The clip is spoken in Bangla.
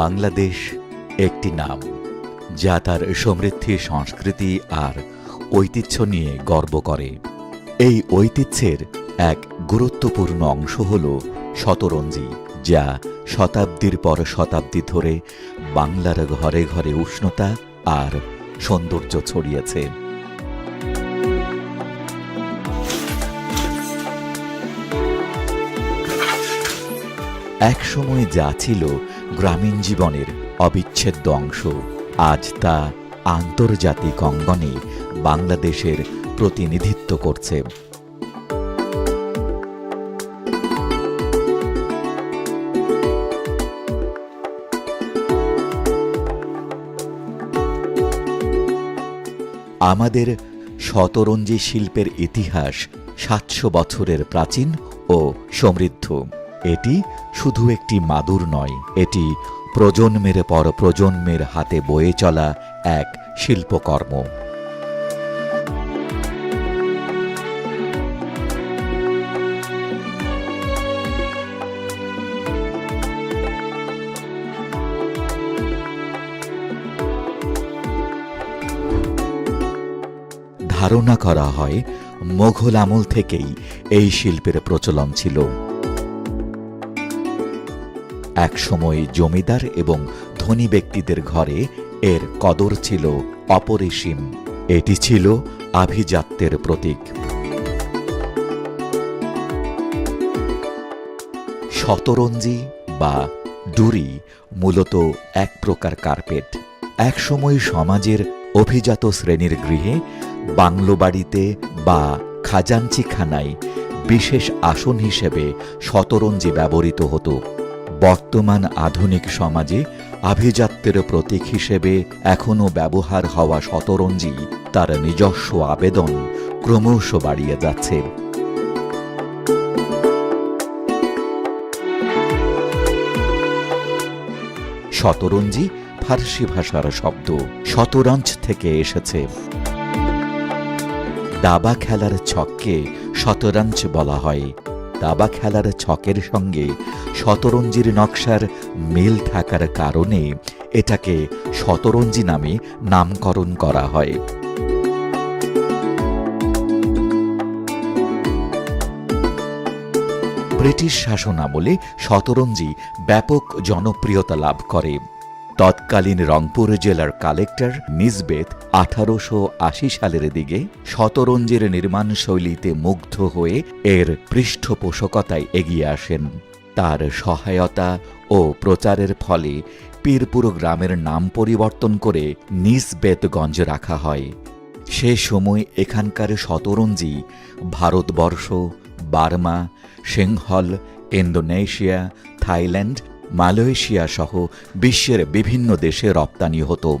বাংলাদেশ একটি নাম, যা তার সমৃদ্ধি, সংস্কৃতি আর ঐতিহ্য নিয়ে গর্ব করে। এই ঐতিহ্যের এক গুরুত্বপূর্ণ অংশ হল শতরঞ্জি, যা শতাব্দীর পর শতাব্দী ধরে বাংলার ঘরে ঘরে উষ্ণতা আর সৌন্দর্য ছড়িয়েছে। একসময় যা ছিল গ্রামীণ জীবনের অবিচ্ছেদ্য অংশ। আজ তা আন্তর্জাতিক অঙ্গনে বাংলাদেশের প্রতিনিধিত্ব করছে। আমাদের শতরঞ্জি শিল্পের ইতিহাস সাতশো বছরের প্রাচীন ও সমৃদ্ধ। এটি শুধু একটি মাদুর নয়, এটি প্রজন্মের পর প্রজন্মের হাতে বয়ে চলা এক শিল্পকর্ম। ধারণা করা হয়, মোঘল আমল থেকেই এই শিল্পের প্রচলন ছিল। একসময় জমিদার এবং ধনী ব্যক্তিদের ঘরে এর কদর ছিল অপরিসীম। এটি ছিল আভিজাত্যের প্রতীক। শতরঞ্জি বা ডুরি মূলত এক প্রকার কার্পেট। একসময় সমাজের অভিজাত শ্রেণির গৃহে বাংলো বাড়িতে বা খাজাঞ্চিখানায় বিশেষ আসন হিসেবে শতরঞ্জি ব্যবহৃত হতো। বর্তমান আধুনিক সমাজে আভিজাত্যের প্রতীক হিসেবে এখনও ব্যবহার হওয়া শতরঞ্জি তার নিজস্ব আবেদন ক্রমশ বাড়িয়ে যাচ্ছে। শতরঞ্জি ফার্সি ভাষার শব্দ শতরঞ্জ থেকে এসেছে। দাবা খেলার ছককে শতরঞ্জ বলা হয়। দাবা খেলার ছকের সঙ্গে শতরঞ্জির নকশার মিল থাকার কারণে এটাকে শতরঞ্জি নামে নামকরণ করা হয়। ব্রিটিশ শাসন আমলে শতরঞ্জি ব্যাপক জনপ্রিয়তা লাভ করে। তৎকালীন রংপুর জেলার কালেক্টর নিজবেত আঠারোশো আশি সালের দিকে শতরঞ্জির নির্মাণ শৈলীতে মুগ্ধ হয়ে এর পৃষ্ঠপোষকতায় এগিয়ে আসেন। তার সহায়তা ও প্রচারের ফলে পীরপুর গ্রামের নাম পরিবর্তন করে নিজবেতগঞ্জ রাখা হয়। সে সময় এখানকার শতরঞ্জি Bharatvarsha, Burma, Sinhala, Indonesia, Thailand Malaysia সহ বিশ্বের বিভিন্ন দেশে রপ্তানি হতো।